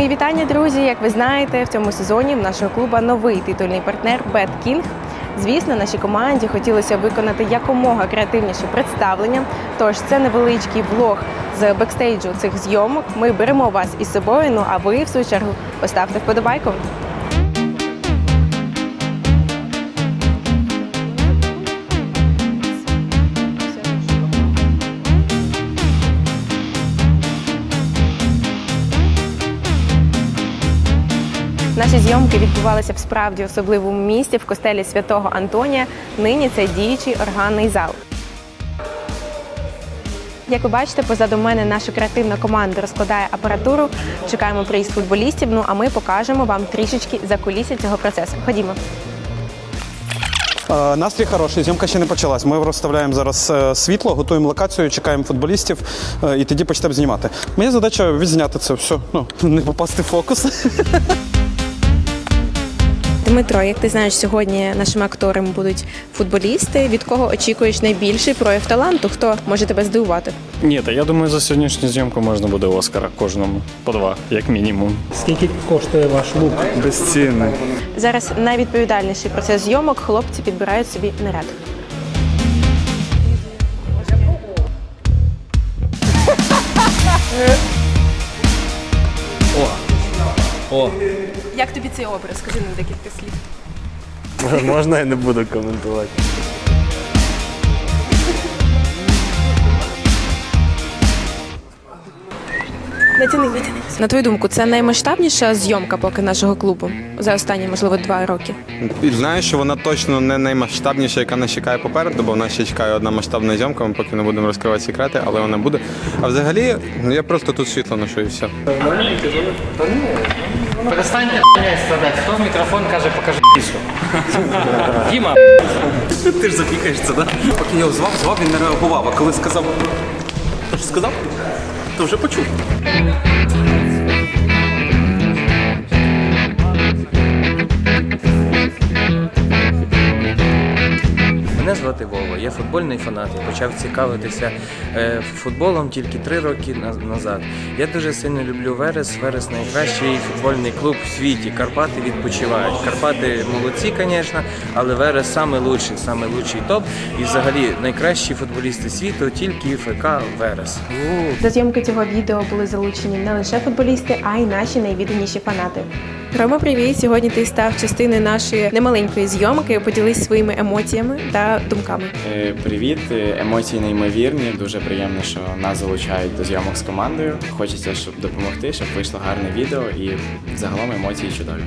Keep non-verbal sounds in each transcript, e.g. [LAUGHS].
Мої вітання, друзі. Як ви знаєте, в цьому сезоні в нашого клуба новий титульний партнер Bad King. Звісно, нашій команді хотілося виконати якомога креативніше представлення. Тож це невеличкий влог з бекстейджу цих зйомок. Ми беремо вас із собою. Ну а ви, в свою чергу, поставте вподобайку. Наші зйомки відбувалися в справді особливому місці в костелі святого Антонія. Нині це діючий органний зал. Як ви бачите, позаду мене наша креативна команда розкладає апаратуру. Чекаємо приїзд футболістів. Ну а ми покажемо вам трішечки за кулісся цього процесу. Ходімо. Е, Настрій хороший, зйомка ще не почалась. Ми розставляємо зараз е, світло, готуємо локацію, чекаємо футболістів е, і тоді почнемо знімати. Моя задача відзняти це все, ну не попасти в фокус. [LAUGHS] Дмитро, як ти знаєш, сьогодні нашими акторами будуть футболісти. Від кого очікуєш найбільший прояв таланту? Хто може тебе здивувати? Ні, та я думаю, за сьогоднішню зйомку можна буде Оскара кожному по два, як мінімум. Скільки коштує ваш лук? Безцінний. Зараз найвідповідальніший процес зйомок. Хлопці підбирають собі наряд. О, Як тобі цей образ? Скажи нам декілька слів. Можна я не буду коментувати. Не тяни, не тяни. На твою думку, це наймасштабніша зйомка поки нашого клубу за останні, можливо, два роки. Знаю, що вона точно не наймасштабніша, яка нас чекає попереду, бо в нас ще чекає одна масштабна зйомка, ми поки не будемо розкривати секрети, але вона буде. А взагалі, ну я просто тут світло ношу і все. Перестаньте страдати. Хто в мікрофон каже, покажи пісу. [LAUGHS] Діма, Ти ж запікаєшся, да? Поки я його звав, звав, він не реагував. А коли сказав, ж сказав, то вже почув. Мене звати Вова, я футбольний фанат. Почав цікавитися е, футболом тільки три роки на- назад. Я дуже сильно люблю Верес. Верес найкращий футбольний клуб в світі. Карпати відпочивають. Карпати молодці, звісно, але Верес саме лучший, саме лучший топ. І взагалі найкращі футболісти світу тільки ФК Верес. До зйомки цього відео були залучені не лише футболісти, а й наші найвідданіші фанати. Рома, привіт! Сьогодні ти став частиною нашої немаленької зйомки. Поділись своїми емоціями та думками. Е, Привіт, Е, емоції неймовірні. Дуже приємно, що нас залучають до зйомок з командою. Хочеться, щоб допомогти, щоб вийшло гарне відео і загалом емоції чудові.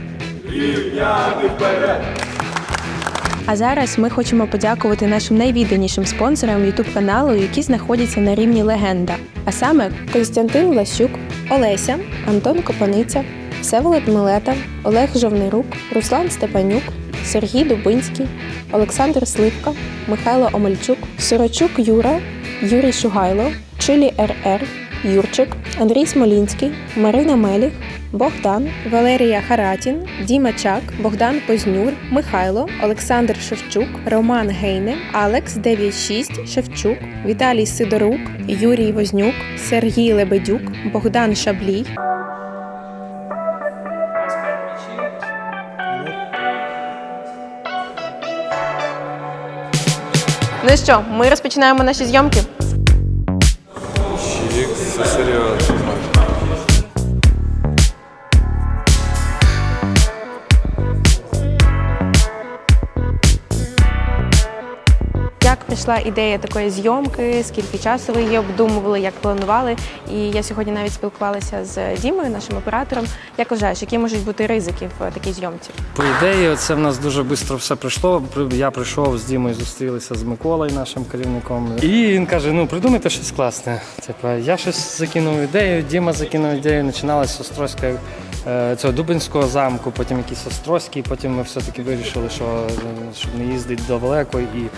А зараз ми хочемо подякувати нашим найвідданішим спонсорам youtube каналу, які знаходяться на рівні легенда. А саме Костянтин Влащук, Олеся, Антон Копаниця, Всеволод Милета, Олег Жовнирук, Руслан Степанюк, Сергій Дубинський, Олександр Сливка, Михайло Омельчук, Сорочук Юра, Юрій Шугайло, Чилі РР, Юрчик, Андрій Смолінський, Марина Меліх, Богдан, Валерія Харатін, Діма Чак, Богдан Познюр, Михайло, Олександр Шевчук, Роман Гейне, Алекс 96 Шевчук, Віталій Сидорук, Юрій Вознюк, Сергій Лебедюк, Богдан Шаблій. Ну що, ми розпочинаємо наші зйомки. Це серйозно. Як прийшла ідея такої зйомки, скільки часу ви її обдумували, як планували? І я сьогодні навіть спілкувалася з Дімою, нашим оператором. Як вважаєш, які можуть бути ризики в такій зйомці? По ідеї, це в нас дуже швидко все прийшло. Я прийшов з Дімою, зустрілися з Миколою, нашим керівником. І він каже: ну придумайте щось класне. Типа, я щось закинув ідею, Діма закинув ідею, починалася з е, Цього Дубинського замку, потім якийсь Острозький, потім ми все-таки вирішили, що е, щоб не їздити далеко, і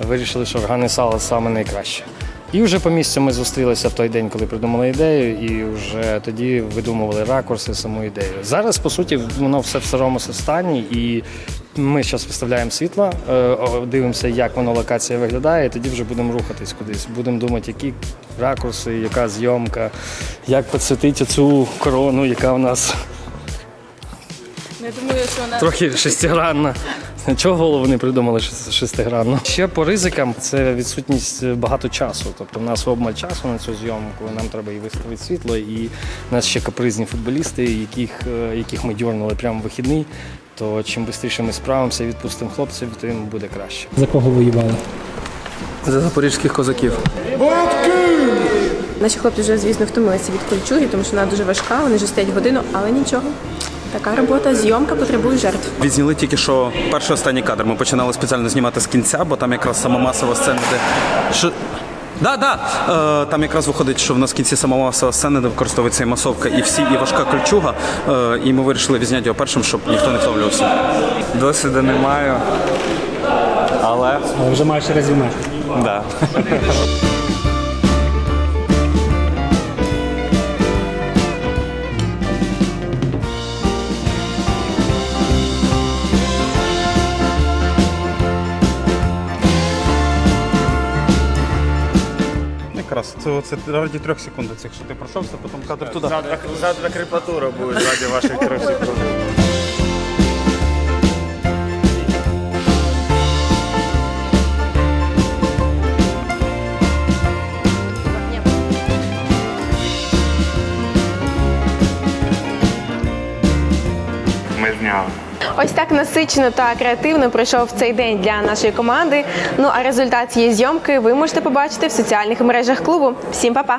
вирішили, що органи сало саме найкраще. І вже по місцю ми зустрілися в той день, коли придумали ідею, і вже тоді видумували ракурси, саму ідею. Зараз, по суті, воно все в старому стані, і ми зараз виставляємо світло, е, дивимося, як воно локація виглядає, і тоді вже будемо рухатись кудись. Будемо думати, які ракурси, яка зйомка, як підсвітити цю корону, яка в нас Я думаю, що вона трохи шестигранна. [LAUGHS] Чого голову не придумали шес- шестигранну? Ще по ризикам це відсутність багато часу. Тобто в нас обмаль часу на цю зйомку. Нам треба і виставити світло, і в нас ще капризні футболісти, яких, е, яких ми дьорнули прямо в вихідний. То чим швидше ми справимося і відпустимо хлопців, тим буде краще. За кого воювали? За запорізьких козаків. наші хлопці вже, звісно, втомилися від кольчуги, тому що вона дуже важка, вони вже стоять годину, але нічого. Така робота, зйомка потребує жертв. Відзняли тільки що перший останній кадр. Ми починали спеціально знімати з кінця, бо там якраз сама масова сцена, де. Що... Да, да. Е, там якраз виходить, що в нас в кінці сама масова сцена, де використовується і масовка, і всі, і важка кольчуга. Е, і ми вирішили відзняти його першим, щоб ніхто не втомлювався. Досвіду не маю, але Але вже маєш резюме. да. Якраз це, це раді трьох секунд цих, що ти пройшовся, потім кадр туди. Завтра кріпатура буде раді ваших трьох секунд. Ось так насичено та креативно пройшов цей день для нашої команди. Ну а результат цієї зйомки ви можете побачити в соціальних мережах клубу. Всім па-па!